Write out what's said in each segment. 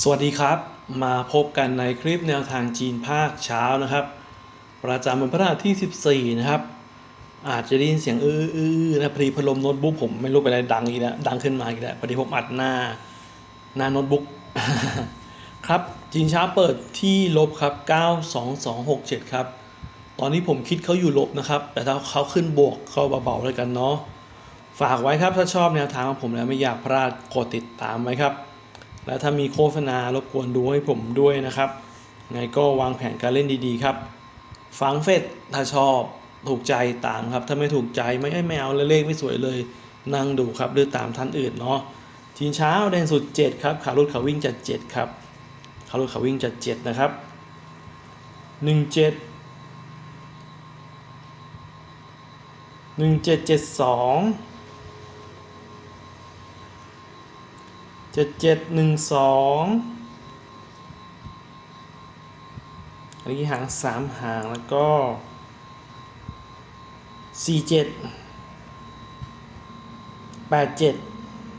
สวัสดีครับ มาพบกันในคลิปแนวทางจีนภาคเช้านะครับ ประจำวันพฤหัสที่ 14 นะครับ อาจจะได้ยินเสียงอื้ออื้อนะพอดีพัดลมโน้ตบุ๊กผมไม่รู้เป็นอะไรดังอีกแล้วดังขึ้นมาอีกแล้วพอดีผมอัดหน้าหน้าโน้ตบุ๊กครับ จีนเช้าเปิดที่ลบครับ 92267 ครับ ตอนนี้ผมคิดเขาอยู่ลบนะครับ แต่ถ้าเขาขึ้นบวกก็เบาๆเลยกันเนาะฝากไว้ครับถ้าชอบแนวทางของผมแล้วไม่อยากพลาดกดติดตามไว้ครับ และถ้ามีโฆษณารบกวนดูให้ผมด้วยนะครับ ไงก็วางแผนการเล่นดีๆครับ ฟังเฟสถ้าชอบถูกใจตามครับ ถ้าไม่ถูกใจไม่ไม่เอาเลขไม่สวยเลย นั่งดูครับหรือตามท่านอื่นเนาะทีนเช้าแดงสุด 7 ครับ ขารุดขาวิ่งจัด7ครับ ขารุดขาวิ่งจัด7นะครับ 1 7 เจ็ดเจ็ดหนึ่งสองอันนี้หางสามหางแล้วก็สี่เจ็ดแปดเจ็ด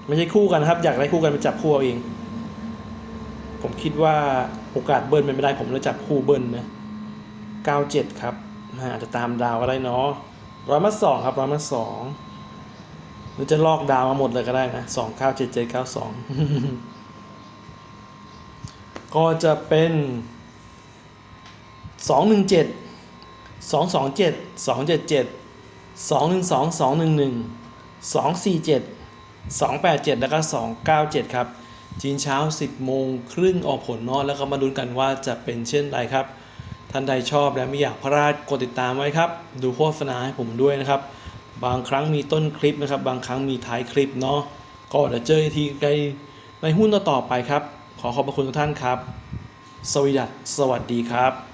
ไม่ใช่คู่กันนะครับ อยากได้คู่กันไปจับคู่เอาเอง ผมคิดว่าโอกาสเบิ้ลเป็นไม่ได้ผมเลยจับคู่เบิ้ลนะเก้าเจ็ดครับอาจจะตามดาวก็ได้เนาะร้อยมาสองครับร้อยมาสอง หรือจะลอกดาวมาหมดเลยก็ได้นะสองเก้าเจ็ดเจ็ดเก้าสองก็จะเป็นสองหนึ่งเจ็ดสองสองเจ็ดสองเจ็ดเจ็ดสองหนึ่งสองสองหนึ่งหนึ่งสองสี่เจ็ดสองแปดเจ็ดแล้วก็สองเก้าเจ็ดครับจีนเช้า 10 โมงครึ่งออกผลเนอะแล้วก็มาลุ้นกันว่าจะเป็นเช่นไรครับ ท่านใดชอบและไม่อยากพลาดกดติดตามไว้ครับ ดูโฆษณาให้ผมด้วยนะครับ บางครั้งมีต้นคลิปนะครับ บางครั้งมีท้ายคลิปเนาะก็เดี๋ยวเจอทีในในหุ้นต่อๆไปครับ ขอขอบพระคุณทุกท่านครับ สวัสดีสวัสดีครับ